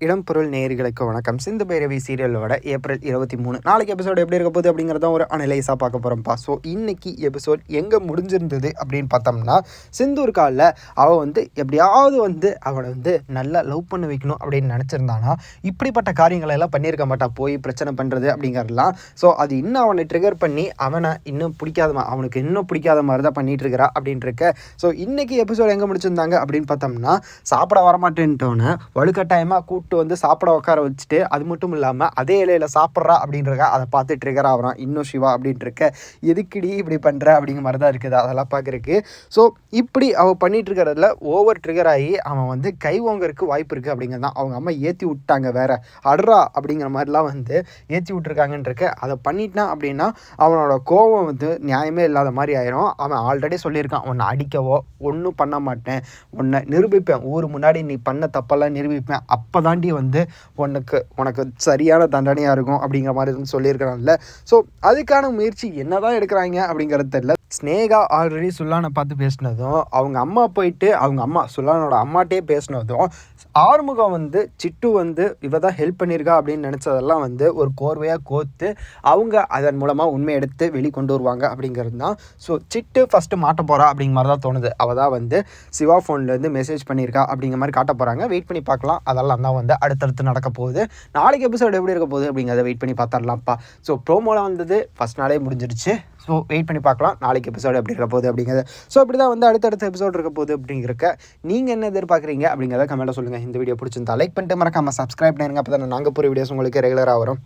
இடம் பொருள் நேயர்களுக்கு வணக்கம். சிந்து பைரவி சீரியலோட ஏப்ரல் இருபத்தி மூணு. நாளைக்கு எபிசோடு எப்படி இருக்க போகுது அப்படிங்கிறத ஒரு அனலைஸாக பார்க்க போகிறோம்ப்பா ஸோ இன்னைக்கு எபிசோட் எங்கே முடிஞ்சிருந்தது அப்படின்னு பார்த்தோம்னா சிந்தூர் காலில் அவள் வந்து எப்படியாவது வந்து அவளை வந்து நல்லா லவ் பண்ண வைக்கணும் அப்படின்னு நினச்சிருந்தானா. இப்படிப்பட்ட காரியங்களை எல்லாம் பண்ணியிருக்க மாட்டா. போய் பிரச்சனை பண்ணுறது அப்படிங்கிறதெல்லாம் ஸோ அது இன்னும் அவனை ட்ரிகர் பண்ணி அவனை இன்னும் பிடிக்காத அவனுக்கு இன்னும் பிடிக்காத மாதிரி தான் பண்ணிட்டு இருக்கிறா அப்படின்ட்டு இருக்க ஸோ இன்னைக்கு எபிசோட் எங்கே முடிச்சிருந்தாங்க அப்படின்னு பார்த்தோம்னா சாப்பிட வரமாட்டேன்ட்டோன்னே வலுக்கட்டாயமாக கூப்பிட்டு வந்து சாப்பிட உட்கார வச்சுட்டு அது மட்டும் இல்லாமல் அதே இலையில சாப்பிட்றா அப்படின்றக்க அதை பார்த்து ட்ரிகர் ஆகிறான். இன்னும் சிவா அப்படின்ட்டு இருக்க எதுக்குடி இப்படி பண்ணுற அப்படிங்கிற மாதிரி தான் இருக்குது. அதெல்லாம் பார்க்குறக்கு ஸோ இப்படி அவள் பண்ணிட்டு இருக்கிறதுல ஓவர் ட்ரிகர் ஆகி அவன் வந்து கை ஓங்கறதுக்கு வாய்ப்பு இருக்குது அப்படிங்கிறது தான் அவங்க அம்மா ஏற்றி விட்டாங்க வேற. அடுறா! அப்படிங்கிற மாதிரிலாம் வந்து ஏற்றி விட்டுருக்காங்கன்றக்க அதை பண்ணிட்டான் அப்படின்னா அவனோட கோபம் வந்து நியாயமே இல்லாத மாதிரி ஆயிரும். அவன் ஆல்ரெடி சொல்லியிருக்கான் உன்னை அடிக்கவோ ஒன்றும் பண்ண மாட்டேன். உன்னை நிரூபிப்பேன். ஊர் முன்னாடி நீ பண்ண தப்பெல்லாம் நிரூபிப்பேன். அப்போ தான் தாண்டி வந்து உனக்கு உனக்கு சரியான தண்டனையாக இருக்கும் அப்படிங்கிற மாதிரி வந்து சொல்லியிருக்கிறான்ல. ஸோ அதுக்கான முயற்சி என்னதான் எடுக்கிறாங்க அப்படிங்கிறது தெரியல. ஸ்னேகா ஆல்ரெடி சுல்லானை பார்த்து பேசினதும் அவங்க அம்மா போயிட்டு அவங்க அம்மா சுல்லானோட அம்மாட்டே பேசினதும் ஆறுமுகம் வந்து சிட்டு வந்து இவ தான் ஹெல்ப் பண்ணியிருக்கா அப்படின்னு நினச்சதெல்லாம் வந்து ஒரு கோர்வையாக கோர்த்து அவங்க அதன் மூலமாக உண்மை எடுத்து வெளி கொண்டு வருவாங்க அப்படிங்கிறது தான். ஸோ சிட்டு ஃபஸ்ட்டு மாட்ட போகிறா அப்படிங்கிற மாதிரி தான் தோணுது. அவள் தான் வந்து சிவா ஃபோன்லேருந்து மெசேஜ் பண்ணியிருக்கா அப்படிங்கிற மாதிரி காட்ட போகிறாங்க வெயிட் பண்ணி பார்க்கலாம். அதெல்லாம் தான் வந்து அடுத்தடுத்து நடக்க போகுது. நாளைக்கு எபிசோடு எப்படி இருக்க போகுது அப்படிங்கிறத வெயிட் பண்ணி பார்த்துடலாம்ப்பா. ஸோ ப்ரோமோவில் வந்தது ஃபஸ்ட் நாளே முடிஞ்சிருச்சு. ஸோ வெயிட் பண்ணி பார்க்கலாம். நாளைக்கு எபிசோடு எப்படி இருக்க போகுது அப்படிங்கிறது. ஸோ இப்படி தான் வந்து அடுத்தடுத்த எபிசோடு இருக்க போகுது அப்படிங்கிறக்க நீங்கள் என்ன எதிர்பார்க்குறீங்க அப்படிங்கிறத கமெண்ட்டில் சொல்லுங்கள் இந்த வீடியோ பிடிச்சிருந்தா லைக் பண்ணிட்டு மறக்காமல் சப்ஸ்கிரைப் பண்ணிருங்க. அப்போ தான் நாங்கள் போகிற வீடியோஸ் உங்களுக்கு ரெகுலராக வரும்.